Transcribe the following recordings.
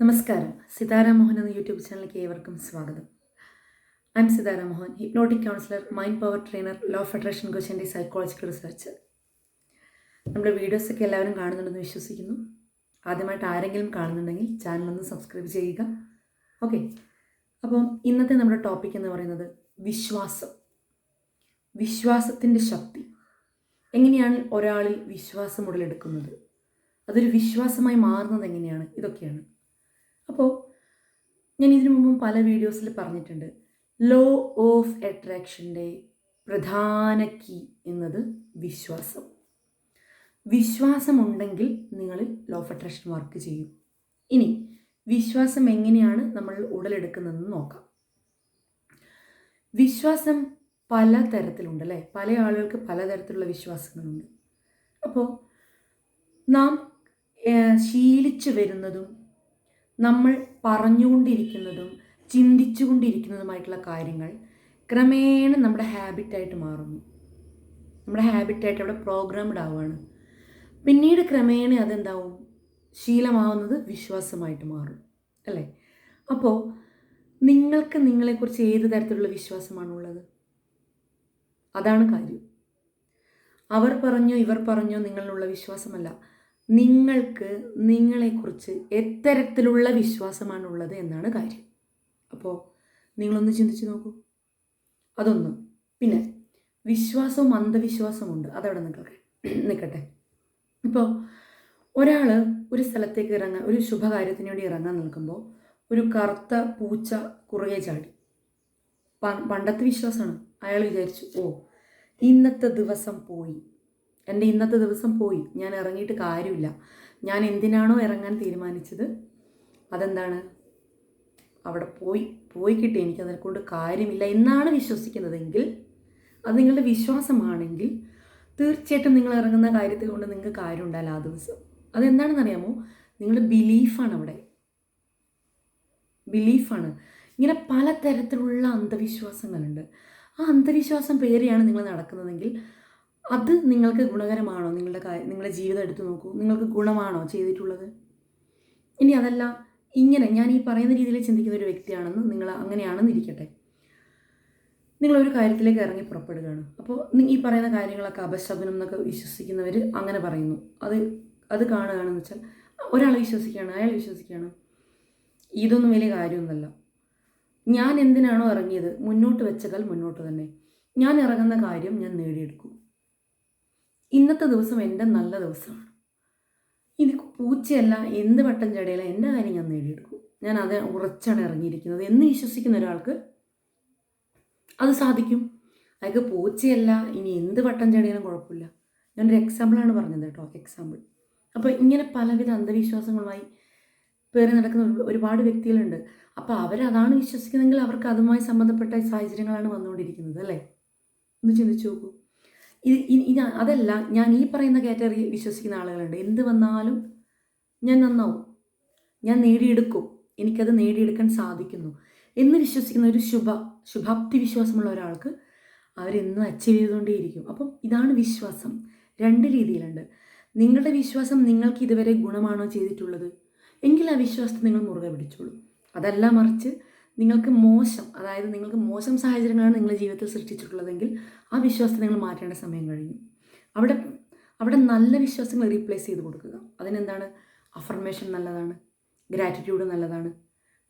നമസ്കാരം. സിതാര മോഹൻ എന്ന യൂട്യൂബ് ചാനലിലേക്ക് ഏവർക്കും സ്വാഗതം. I am Sithara Mohan hypnotic counsellor mind power trainer law federation കോച്ചിന്റെ psychological research നമ്മുടെ വീഡിയോസൊക്കെ എല്ലാവരും കാണുന്നുണ്ടെന്ന് വിശ്വസിക്കുന്നു. ആദ്യമായിട്ട് ആരെങ്കിലും കാണുന്നുണ്ടെങ്കിൽ ചാനൽ ഒന്ന് സബ്സ്ക്രൈബ് ചെയ്യുക. ഓക്കെ അപ്പം ഇന്നത്തെ നമ്മുടെ ടോപ്പിക് എന്ന് പറയുന്നത് വിശ്വാസം. വിശ്വാസത്തിന്റെ ശക്തി. എങ്ങനെയാണ് ഒരാളിൽ വിശ്വാസം ഉടലെടുക്കുന്നത്? അതൊരു വിശ്വാസമായി മാറുന്നത് എങ്ങനെയാണ്? ഇതൊക്കെയാണ്. അപ്പോൾ ഞാൻ ഇതിനു മുമ്പും പല വീഡിയോസിൽ പറഞ്ഞിട്ടുണ്ട്. ലോ ഓഫ് അട്രാക്ഷന്റെ പ്രധാന കീ എന്നത് വിശ്വാസം. വിശ്വാസമുണ്ടെങ്കിൽ നിങ്ങളിൽ ലോ ഓഫ് അട്രാക്ഷൻ വർക്ക് ചെയ്യും. ഇനി വിശ്വാസം എങ്ങനെയാണ് നമ്മൾ ഉടലെടുക്കുന്നതെന്ന് നോക്കാം. വിശ്വാസം പല തരത്തിലുണ്ട് അല്ലേ? പല ആളുകൾക്ക് പലതരത്തിലുള്ള വിശ്വാസങ്ങളുണ്ട്. അപ്പോൾ നാം ശീലിച്ചു വരുന്നതും നമ്മൾ പറഞ്ഞുകൊണ്ടിരിക്കുന്നതും ചിന്തിച്ചുകൊണ്ടിരിക്കുന്നതുമായിട്ടുള്ള കാര്യങ്ങൾ ക്രമേണ നമ്മുടെ ഹാബിറ്റായിട്ട് മാറുന്നു. നമ്മുടെ ഹാബിറ്റായിട്ട് അവിടെ പ്രോഗ്രാംഡ് ആവുകയാണ്. പിന്നീട് ക്രമേണ അതെന്താവും? ശീലമാവുന്നത് വിശ്വാസമായിട്ട് മാറും അല്ലേ? അപ്പോൾ നിങ്ങൾക്ക് നിങ്ങളെക്കുറിച്ച് ഏത് തരത്തിലുള്ള വിശ്വാസമാണുള്ളത്? അതാണ് കാര്യം. അവർ പറഞ്ഞോ ഇവർ പറഞ്ഞോ നിങ്ങളിലുള്ള വിശ്വാസമല്ല. നിങ്ങൾക്ക് നിങ്ങളെക്കുറിച്ച് എത്തരത്തിലുള്ള വിശ്വാസമാണുള്ളത് എന്നാണ് കാര്യം. അപ്പോൾ നിങ്ങളൊന്ന് ചിന്തിച്ച് നോക്കൂ. അതൊന്ന്. പിന്നെ വിശ്വാസവും അന്ധവിശ്വാസമുണ്ട് അതവിടെ നിൽക്കട്ടെ. നിൽക്കട്ടെ. ഇപ്പോൾ ഒരാൾ ഒരു സ്ഥലത്തേക്ക് ഇറങ്ങാൻ ഒരു ശുഭകാര്യത്തിന് വേണ്ടി ഇറങ്ങാൻ നിൽക്കുമ്പോൾ ഒരു കറുത്ത പൂച്ച കുറുകെ ചാടി. പണ്ടത്തെ വിശ്വാസമാണ്. അയാൾ വിചാരിച്ചു ഓ ഇന്നത്തെ ദിവസം പോയി. എന്റെ ഇന്നത്തെ ദിവസം പോയി. ഞാൻ ഇറങ്ങിയിട്ട് കാര്യമില്ല. ഞാൻ എന്തിനാണോ ഇറങ്ങാൻ തീരുമാനിച്ചത്? അതെന്താണ്? അവിടെ പോയി പോയി കിട്ടി. എനിക്ക് അതിനെ കൊണ്ട് കാര്യമില്ല എന്നാണ് വിശ്വസിക്കുന്നതെങ്കിൽ അത് നിങ്ങളുടെ വിശ്വാസമാണെങ്കിൽ തീർച്ചയായിട്ടും നിങ്ങൾ ഇറങ്ങുന്ന കാര്യത്തെ കൊണ്ട് നിങ്ങൾക്ക് കാര്യം ഉണ്ടാവില്ല ആ ദിവസം. അതെന്താണെന്ന് അറിയാമോ? നിങ്ങളുടെ ബിലീഫാണ് അവിടെ. ബിലീഫാണ്. ഇങ്ങനെ പലതരത്തിലുള്ള അന്ധവിശ്വാസങ്ങളുണ്ട്. ആ അന്ധവിശ്വാസം പേരെയാണ് നിങ്ങൾ നടക്കുന്നതെങ്കിൽ അത് നിങ്ങൾക്ക് ഗുണകരമാണോ? നിങ്ങളുടെ കാര്യം നിങ്ങളുടെ ജീവിതം എടുത്തു നോക്കൂ. നിങ്ങൾക്ക് ഗുണമാണോ ചെയ്തിട്ടുള്ളത്? ഇനി അതല്ല ഇങ്ങനെ ഞാൻ ഈ പറയുന്ന രീതിയിൽ ചിന്തിക്കുന്ന ഒരു വ്യക്തിയാണെന്ന് നിങ്ങൾ അങ്ങനെയാണെന്ന് ഇരിക്കട്ടെ. നിങ്ങളൊരു കാര്യത്തിലേക്ക് ഇറങ്ങി പുറപ്പെടുകയാണ്. അപ്പോൾ ഈ പറയുന്ന കാര്യങ്ങളൊക്കെ അപശകുനം എന്നൊക്കെ വിശ്വസിക്കുന്നവർ അങ്ങനെ പറയുന്നു. അത് അത് കാണുകയാണെന്ന് വെച്ചാൽ ഒരാൾ വിശ്വസിക്കുകയാണ് അയാൾ വിശ്വസിക്കുകയാണ്. ഇതൊന്നും വലിയ കാര്യമൊന്നുമല്ല. ഞാൻ എന്തിനാണോ ഇറങ്ങിയത്? മുന്നോട്ട് വെച്ചകാൽ മുന്നോട്ട് തന്നെ. ഞാൻ ഇറങ്ങുന്ന കാര്യം ഞാൻ നേടിയെടുക്കും. ഇന്നത്തെ ദിവസം എന്റെ നല്ല ദിവസമാണ്. ഇത് പൂച്ചയല്ല എന്ത് വട്ടം ചടയല്ല എന്റെ കാര്യം ഞാൻ നേടിയെടുക്കും. ഞാൻ അത് ഉറച്ചാണ് ഇറങ്ങിയിരിക്കുന്നത്. എന്ന് വിശ്വസിക്കുന്ന ഒരാൾക്ക് അത് സാധിക്കും. അയാൾക്ക് പൂച്ചയല്ല ഇനി എന്ത് വട്ടം ചടയാലും കുഴപ്പമില്ല. ഞാനൊരു എക്സാമ്പിളാണ് പറഞ്ഞത് കേട്ടോ എക്സാമ്പിൾ അപ്പോൾ ഇങ്ങനെ പലവിധ അന്ധവിശ്വാസങ്ങളുമായി പേര് നടക്കുന്ന ഒരുപാട് വ്യക്തികളുണ്ട്. അപ്പോൾ അവരതാണ് വിശ്വസിക്കുന്നതെങ്കിൽ അവർക്ക് അതുമായി സംബന്ധപ്പെട്ട സാഹചര്യങ്ങളാണ് വന്നുകൊണ്ടിരിക്കുന്നത് അല്ലേ? ഒന്ന് ചിന്തിച്ചു നോക്കൂ. ഇത് ഇത് അതല്ല ഞാൻ ഈ പറയുന്ന കാറ്റഗറി വിശ്വസിക്കുന്ന ആളുകളുണ്ട്. എന്ത് വന്നാലും ഞാൻ നന്നാവും. ഞാൻ നേടിയെടുക്കും. എനിക്കത് നേടിയെടുക്കാൻ സാധിക്കുന്നു. എന്ന് വിശ്വസിക്കുന്ന ഒരു ശുഭ ശുഭാപ്തി വിശ്വാസമുള്ള ഒരാൾക്ക് അവരെന്നും അച്ചീവ് ചെയ്തുകൊണ്ടേയിരിക്കും. അപ്പം ഇതാണ് വിശ്വാസം. രണ്ട് രീതിയിലുണ്ട്. നിങ്ങളുടെ വിശ്വാസം നിങ്ങൾക്ക് ഇതുവരെ ഗുണമാണോ ചെയ്തിട്ടുള്ളത്? എങ്കിൽ ആ വിശ്വാസത്തെ നിങ്ങൾ മുറുകെ പിടിച്ചോളൂ. അതല്ല മറിച്ച് നിങ്ങൾക്ക് മോശം അതായത് നിങ്ങൾക്ക് മോശം സാഹചര്യങ്ങളാണ് നിങ്ങളുടെ ജീവിതത്തിൽ സൃഷ്ടിച്ചിട്ടുള്ളതെങ്കിൽ ആ വിശ്വാസത്തെ നിങ്ങൾ മാറ്റേണ്ട സമയം കഴിഞ്ഞു. അവിടെ അവിടെ നല്ല വിശ്വാസങ്ങൾ റീപ്ലേസ് ചെയ്ത് കൊടുക്കുക. അതിനെന്താണ്? അഫർമേഷൻ നല്ലതാണ്. ഗ്രാറ്റിറ്റ്യൂഡ് നല്ലതാണ്.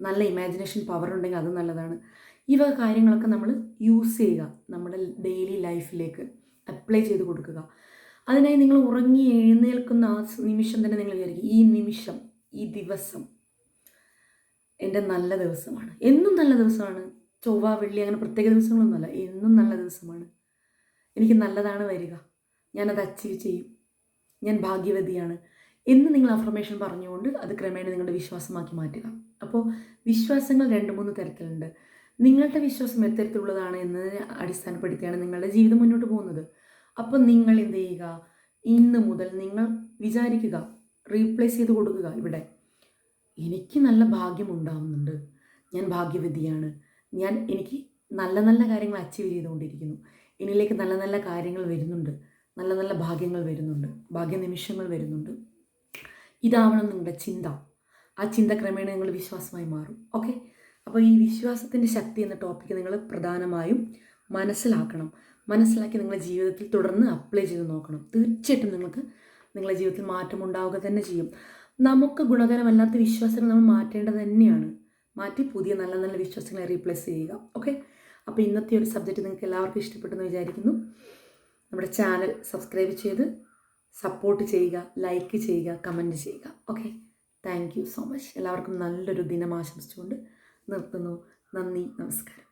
നല്ല ഇമാജിനേഷൻ പവർ ഉണ്ടെങ്കിൽ അത് നല്ലതാണ്. ഈ വക കാര്യങ്ങളൊക്കെ നമ്മൾ യൂസ് ചെയ്യുക. നമ്മുടെ ഡെയിലി ലൈഫിലേക്ക് അപ്ലൈ ചെയ്ത് കൊടുക്കുക. അതിനായി നിങ്ങൾ ഉറങ്ങി എഴുന്നേൽക്കുന്ന ആ നിമിഷം തന്നെ നിങ്ങൾ വിചാരിക്കും ഈ നിമിഷം ഈ ദിവസം എന്റെ നല്ല ദിവസമാണ്. എന്നും നല്ല ദിവസമാണ്. ചൊവ്വ വെള്ളി അങ്ങനെ പ്രത്യേക ദിവസങ്ങളൊന്നുമല്ല. എന്നും നല്ല ദിവസമാണ്. എനിക്ക് നല്ലതാണ് വരിക. ഞാനത് അച്ചീവ് ചെയ്യും. ഞാൻ ഭാഗ്യവതിയാണ്. എന്ന് നിങ്ങൾ അഫർമേഷൻ പറഞ്ഞുകൊണ്ട് അത് ക്രമേണ നിങ്ങളുടെ വിശ്വാസമാക്കി മാറ്റുക. അപ്പോൾ വിശ്വാസങ്ങൾ രണ്ട് മൂന്ന് തരത്തിലുണ്ട്. നിങ്ങളുടെ വിശ്വാസം എത്തരത്തിലുള്ളതാണ് എന്നതിനെ അടിസ്ഥാനപ്പെടുത്തിയാണ് നിങ്ങളുടെ ജീവിതം മുന്നോട്ട് പോകുന്നത്. അപ്പോൾ നിങ്ങൾ എന്ത് ചെയ്യുക? ഇന്ന് മുതൽ നിങ്ങൾ വിചാരിക്കുക. റീപ്ലേസ് ചെയ്ത് കൊടുക്കുക ഇവിടെ. എനിക്ക് നല്ല ഭാഗ്യം ഉണ്ടാവുന്നുണ്ട്. ഞാൻ ഭാഗ്യവതിയാണ്. ഞാൻ എനിക്ക് നല്ല നല്ല കാര്യങ്ങൾ അച്ചീവ് ചെയ്തുകൊണ്ടിരിക്കുന്നു. എന്നിലേക്ക് നല്ല നല്ല കാര്യങ്ങൾ വരുന്നുണ്ട്. നല്ല നല്ല ഭാഗ്യങ്ങൾ വരുന്നുണ്ട്. ഭാഗ്യനിമിഷങ്ങൾ വരുന്നുണ്ട്. ഇതാവണം നിങ്ങളുടെ ചിന്ത. ആ ചിന്ത ക്രമേണ നിങ്ങൾ വിശ്വാസമായി മാറും. ഓക്കെ അപ്പോൾ ഈ വിശ്വാസത്തിന്റെ ശക്തി എന്ന ടോപ്പിക്ക് നിങ്ങൾ പ്രധാനമായും മനസ്സിലാക്കണം. മനസ്സിലാക്കി നിങ്ങളുടെ ജീവിതത്തിൽ തുടർന്ന് അപ്ലൈ ചെയ്ത് നോക്കണം. തീർച്ചയായിട്ടും നിങ്ങൾക്ക് നിങ്ങളുടെ ജീവിതത്തിൽ മാറ്റം ഉണ്ടാവുക തന്നെ ചെയ്യും. നമുക്ക് ഗുണകരമല്ലാത്ത വിശ്വാസങ്ങൾ നമ്മൾ മാറ്റേണ്ടത് തന്നെയാണ്. മാറ്റി പുതിയ നല്ല നല്ല വിശ്വാസങ്ങളെ റീപ്ലേസ് ചെയ്യുക. ഓക്കെ അപ്പോൾ ഇന്നത്തെ ഒരു സബ്ജക്റ്റ് നിങ്ങൾക്ക് എല്ലാവർക്കും ഇഷ്ടപ്പെട്ടെന്ന് വിചാരിക്കുന്നു. നമ്മുടെ ചാനൽ സബ്സ്ക്രൈബ് ചെയ്ത് സപ്പോർട്ട് ചെയ്യുക ലൈക്ക് ചെയ്യുക കമന്റ് ചെയ്യുക. Okay thank you so much എല്ലാവർക്കും നല്ലൊരു ദിനം ആശംസിച്ചുകൊണ്ട് നിർത്തുന്നു. നന്ദി നമസ്കാരം.